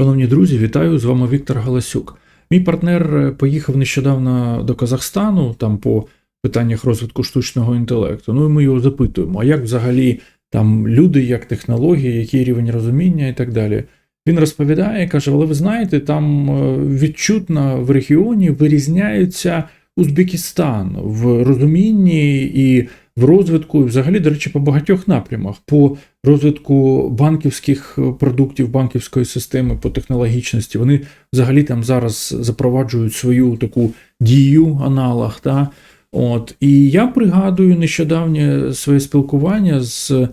Шановні друзі, вітаю! З вами Віктор Галасюк. Мій партнер е, поїхав нещодавно до Казахстану там по питаннях розвитку штучного інтелекту. Ну і ми його запитуємо, а як взагалі там люди, як технології, який рівень розуміння і так далі. Він розповідає, каже: але ви знаєте, там е, відчутно в регіоні вирізняються Узбекистан в розумінні і в розвитку, і взагалі, до речі, по багатьох напрямах, по розвитку банківських продуктів, банківської системи, по технологічності. Вони взагалі там зараз запроваджують свою таку дію, аналог. Та? От. І я пригадую нещодавнє своє спілкування з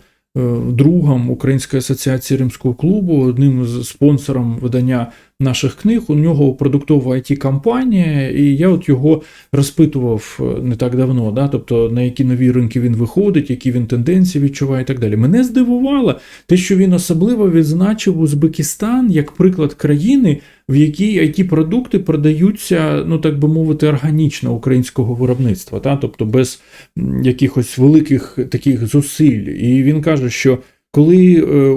другом Української асоціації Римського клубу, одним з спонсором видання наших книг. У нього продуктова it компанія і я от його розпитував е, не так давно, да? тобто на які нові ринки він виходить, які він тенденції відчуває і так далі. Мене здивувало те, що він особливо відзначив Узбекистан як приклад країни, в якій it продукти продаються, ну так би мовити, органічно українського виробництва, та? тобто без якихось великих таких зусиль. І він каже, що коли е,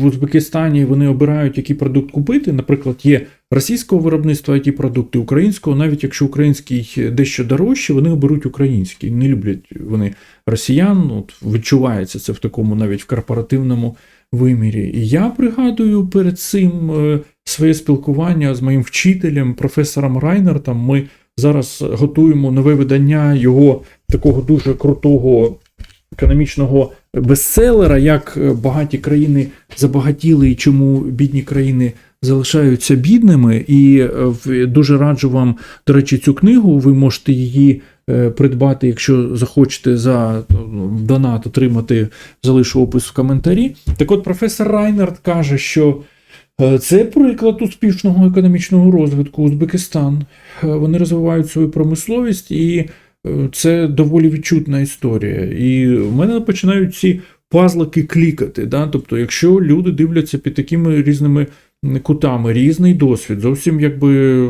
в Узбекистані вони обирають, який продукт купити, наприклад, є російського виробництва it продукти, українського, навіть якщо український дещо дорожче, вони оберуть український. Не люблять вони росіян. От відчувається це в такому навіть в корпоративному вимірі. І я пригадую перед цим е, своє спілкування з моїм вчителем, професором Райнертом. Ми зараз готуємо нове видання його такого дуже крутого економічного бестселера, як е, багаті країни забагатіли і чому бідні країни залишаються бідними. І е, дуже раджу вам, до речі, цю книгу. Ви можете її е, придбати, якщо захочете за ну, донат отримати, залишу опис в коментарі. Так от професор Райнард каже, що. Е, Це приклад успішного економічного розвитку Узбекистан. Е, Вони розвивають свою промисловість, і е, це доволі відчутна історія. І в мене починають ці пазлики клікати. Да? Тобто, якщо люди дивляться під такими різними кутами, різний досвід, зовсім якби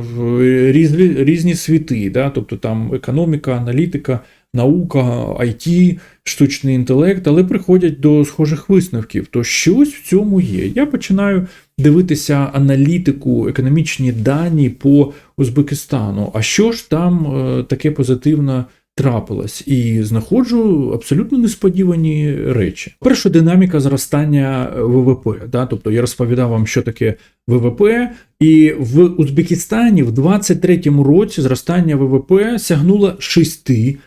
різні, різні світи, да? тобто там економіка, аналітика, наука, IT, штучний інтелект, але приходять до схожих висновків, то щось в цьому є. Я починаю дивитися аналітику, економічні дані по Узбекистану. А що ж там е, таке позитивне трапилось? І знаходжу абсолютно несподівані речі. Перше, динаміка зростання ВВП. Да? Тобто я розповідав вам, що таке ВВП, і в Узбекистані в 23-му році зростання ВВП сягнуло 6%.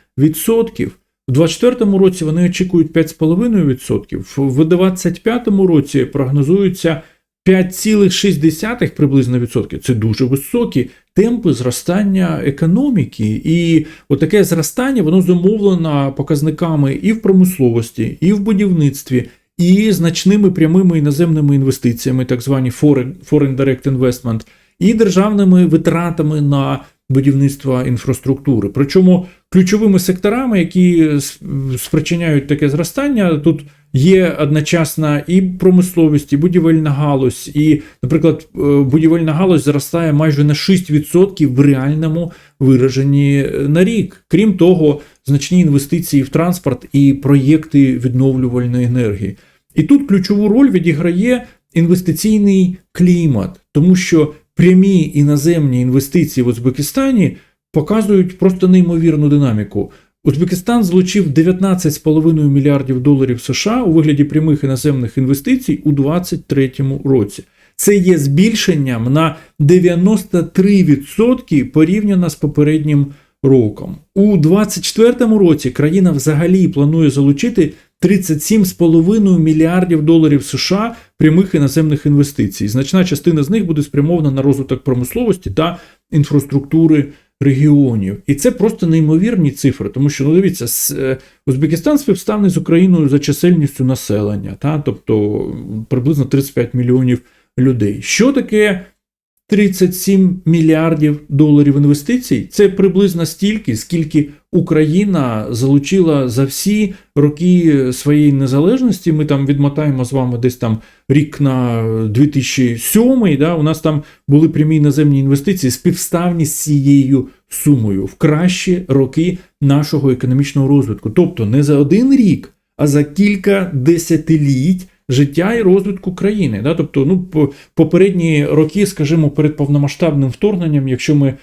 В 24-му році вони очікують 5,5%. В 25-му році прогнозується 5,6 приблизно відсотки. Це дуже високі темпи зростання економіки. І отаке зростання воно зумовлено показниками і в промисловості, і в будівництві, і значними прямими іноземними інвестиціями, так звані foreign, foreign direct investment, і державними витратами на будівництво інфраструктури. Причому ключовими секторами, які спричиняють таке зростання, тут є одночасно і промисловість, і будівельна галузь. І, наприклад, е, будівельна галузь зростає майже на 6% в реальному вираженні на рік. Крім того, значні інвестиції в транспорт і проєкти відновлювальної енергії. І тут ключову роль відіграє інвестиційний клімат, тому що прямі іноземні інвестиції в Узбекистані показують просто неймовірну динаміку. Узбекистан злучив 19,5 мільярдів доларів США у вигляді прямих іноземних інвестицій у 2023 році. Це є збільшенням на 93% порівняно з попереднім роком. У 2024 році країна взагалі планує залучити 37,5 мільярдів доларів США прямих іноземних інвестицій. Значна частина з них буде спрямована на розвиток промисловості та інфраструктури регіонів. І це просто неймовірні цифри, тому що ну дивіться, е, Узбекистан співставний з Україною за чисельністю населення, та тобто приблизно 35 мільйонів людей. Що таке 37 мільярдів доларів інвестицій? Це приблизно стільки, скільки Україна залучила за всі роки своєї незалежності. Ми там відмотаємо з вами десь там рік на 2007, да, у нас там були прямі іноземні інвестиції співставні з цією сумою в кращі роки нашого економічного розвитку. Тобто не за один рік, а за кілька десятиліть життя і розвитку країни. Да? Тобто, ну, по- попередні роки, скажімо, перед повномасштабним вторгненням, якщо ми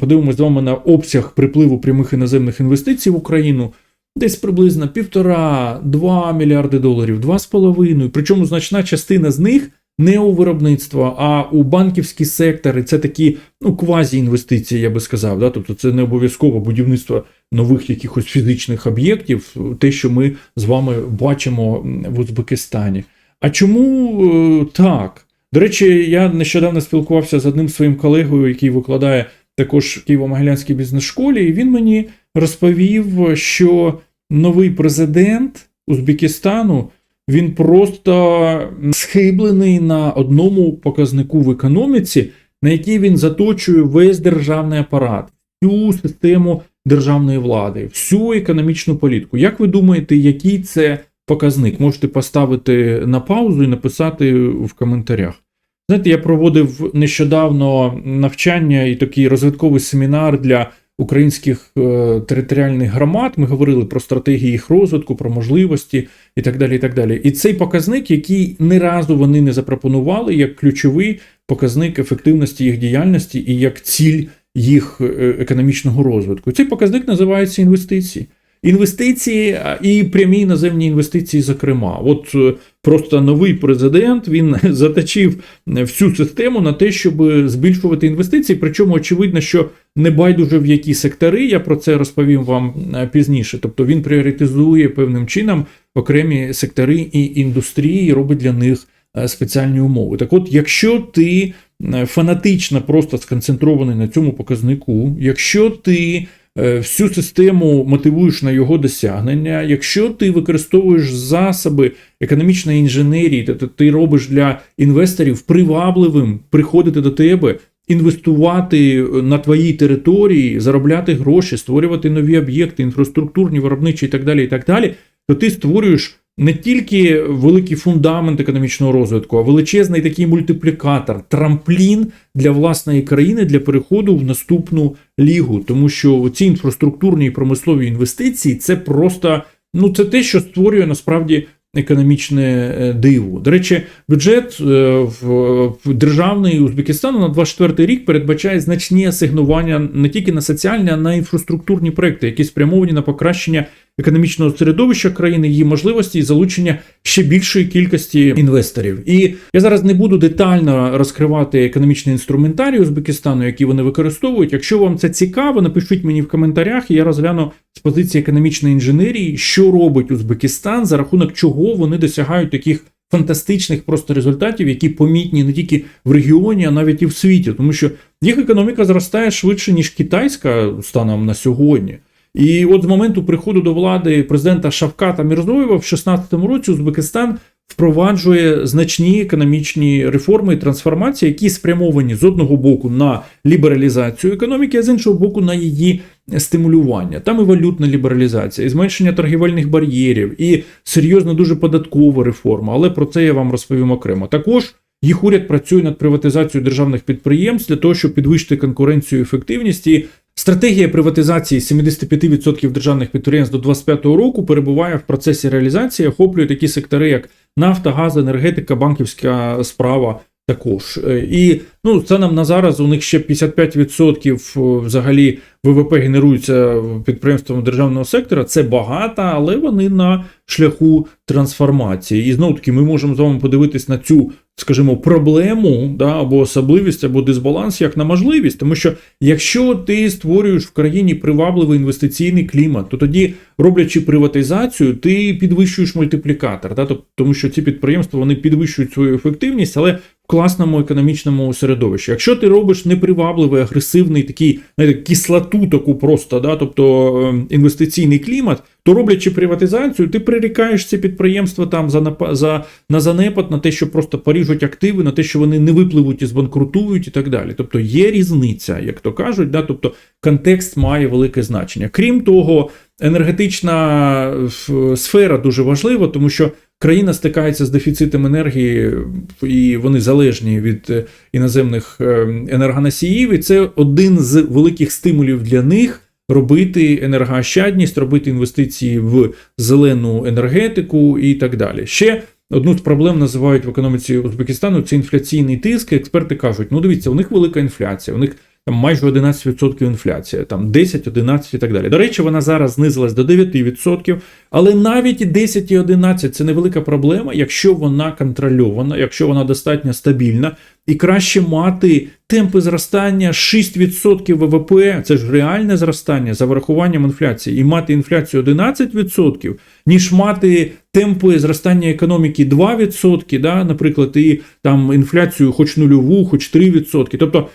подивимося з вами на обсяг припливу прямих іноземних інвестицій в Україну, десь приблизно півтора-два мільярди доларів, два з половиною. Причому значна частина з них не у виробництво, а у банківський сектор. І це такі ну, квазі-інвестиції, я би сказав. Да? Тобто це не обов'язково будівництво нових якихось фізичних об'єктів, те, що ми з вами бачимо в Узбекистані. А чому е, так? До речі, я нещодавно спілкувався з одним своїм колегою, який викладає також в Києво-Могилянській бізнес-школі, і він мені розповів, що новий президент Узбекистану він просто схиблений на одному показнику в економіці, на який він заточує весь державний апарат, всю систему державної влади, всю економічну політику. Як ви думаєте, який це показник? Можете поставити на паузу і написати в коментарях. Знаєте, я проводив нещодавно навчання і такий розвитковий семінар для українських е, територіальних громад. Ми говорили про стратегії їх розвитку, про можливості і так далі. І так далі. І цей показник, який ні разу вони не запропонували як ключовий показник ефективності їх діяльності і як ціль їх е, економічного розвитку. Цей показник називається інвестиції. Інвестиції і прямі іноземні інвестиції, зокрема, от е, просто новий президент він заточив всю систему на те, щоб збільшувати інвестиції. Причому очевидно, що не байдуже в які сектори. Я про це розповім вам е, пізніше. Тобто він пріоритизує певним чином окремі сектори і індустрії, і робить для них е, спеціальні умови. Так, от, якщо ти е, фанатично просто сконцентрований на цьому показнику, якщо ти е, всю систему мотивуєш на його досягнення, якщо ти використовуєш засоби економічної інженерії, тобто ти робиш для інвесторів привабливим приходити до тебе. Інвестувати на твоїй території, заробляти гроші, створювати нові об'єкти, інфраструктурні, виробничі і так далі, і так далі, то ти створюєш не тільки великий фундамент економічного розвитку, а величезний такий мультиплікатор, трамплін для власної країни для переходу в наступну лігу. Тому що ці інфраструктурні і промислові інвестиції це просто ну це те, що створює насправді. Економічне е, диво. До речі, бюджет е, в, державний Узбекистану на 24 рік передбачає значні асигнування не тільки на соціальні, а на інфраструктурні проекти, які спрямовані на покращення економічного середовища країни, її можливості і залучення ще більшої кількості інвесторів. І я зараз не буду детально розкривати економічний інструментарій Узбекистану, які вони використовують. Якщо вам це цікаво, напишіть мені в коментарях, і я розгляну з позиції економічної інженерії, що робить Узбекистан, за рахунок чого вони досягають таких. Фантастичних просто результатів, які помітні не тільки в регіоні, а навіть і в світі, тому що їх економіка зростає швидше ніж китайська станом на сьогодні. І от з моменту приходу до влади президента Шавката Мірзоєва в 2016 році Узбекистан впроваджує значні економічні реформи і трансформації, які спрямовані з одного боку на лібералізацію економіки, а з іншого боку на її стимулювання. Там і валютна лібералізація, і зменшення торгівельних бар'єрів, і серйозна дуже податкова реформа. Але про це я вам розповім окремо. Також їх уряд працює над приватизацією державних підприємств для того, щоб підвищити конкуренцію і ефективність. І Стратегія приватизації 75% державних підприємств до 2025 року перебуває в процесі реалізації, охоплює такі сектори, як нафта, газ, енергетика, банківська справа. Також Е, і ну станом на зараз у них ще 55% взагалі ВВП генерується підприємствами державного сектора. Це багато, але вони на шляху трансформації. І знову таки ми можемо з вами подивитись на цю, скажімо, проблему да, або особливість, або дисбаланс як на можливість. Тому що якщо ти створюєш в країні привабливий інвестиційний клімат, то тоді, роблячи приватизацію, ти підвищуєш мультиплікатор, да, тобто, тому що ці підприємства вони підвищують свою ефективність, але класному економічному середовищі. Якщо ти робиш непривабливий, агресивний такий знаєте, кислоту, таку просто, да, тобто е, інвестиційний клімат, то роблячи приватизацію, ти прирікаєш ці підприємства там за, за на занепад, на те, що просто поріжуть активи, на те, що вони не випливуть і збанкрутують, і так далі. Тобто є різниця, як то кажуть, да, тобто контекст має велике значення. Крім того, енергетична сфера дуже важлива, тому що країна стикається з дефіцитом енергії, і вони залежні від е, іноземних е, енергоносіїв, і це один з великих стимулів для них. Робити енергоощадність, робити інвестиції в зелену енергетику і так далі. Ще одну з проблем називають в економіці Узбекистану це інфляційний тиск. Експерти кажуть: ну дивіться, у них велика інфляція, у них там майже 11% інфляція, там 10, 11 і так далі. До речі, вона зараз знизилась до 9%, але навіть 10 і 11 – це невелика проблема, якщо вона контрольована, якщо вона достатньо стабільна, і краще мати темпи зростання 6% ВВП, це ж реальне зростання за врахуванням інфляції, і мати інфляцію 11%, ніж мати темпи зростання економіки 2%, да, наприклад, і там інфляцію хоч нульову, хоч 3%. Тобто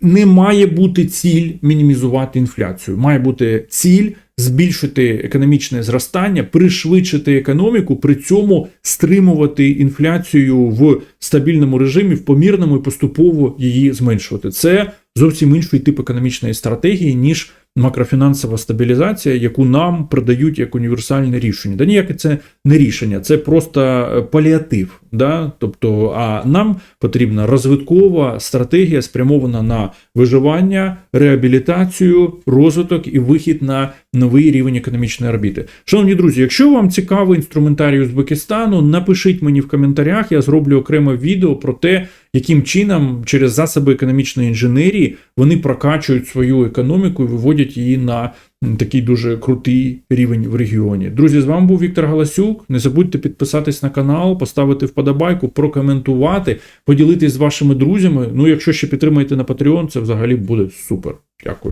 не має бути ціль мінімізувати інфляцію. Має бути ціль збільшити економічне зростання, пришвидшити економіку, при цьому стримувати інфляцію в стабільному режимі, в помірному і поступово її зменшувати. Це зовсім інший тип економічної стратегії, ніж макрофінансова стабілізація, яку нам продають як універсальне рішення. Да ніяке це не рішення, це просто е, паліатив. Да? Тобто, а нам потрібна розвиткова стратегія, спрямована на виживання, реабілітацію, розвиток і вихід на новий рівень економічної орбіти. Шановні друзі, якщо вам цікавий інструментарій Узбекистану, напишіть мені в коментарях. Я зроблю окреме відео про те, яким чином через засоби економічної інженерії вони прокачують свою економіку і виводять її на такий дуже крутий рівень в регіоні. Друзі, з вами був Віктор Галасюк. Не забудьте підписатись на канал, поставити вподобайку, прокоментувати, поділитись з вашими друзями. Ну, якщо ще підтримаєте на Patreon, це взагалі буде супер. Дякую.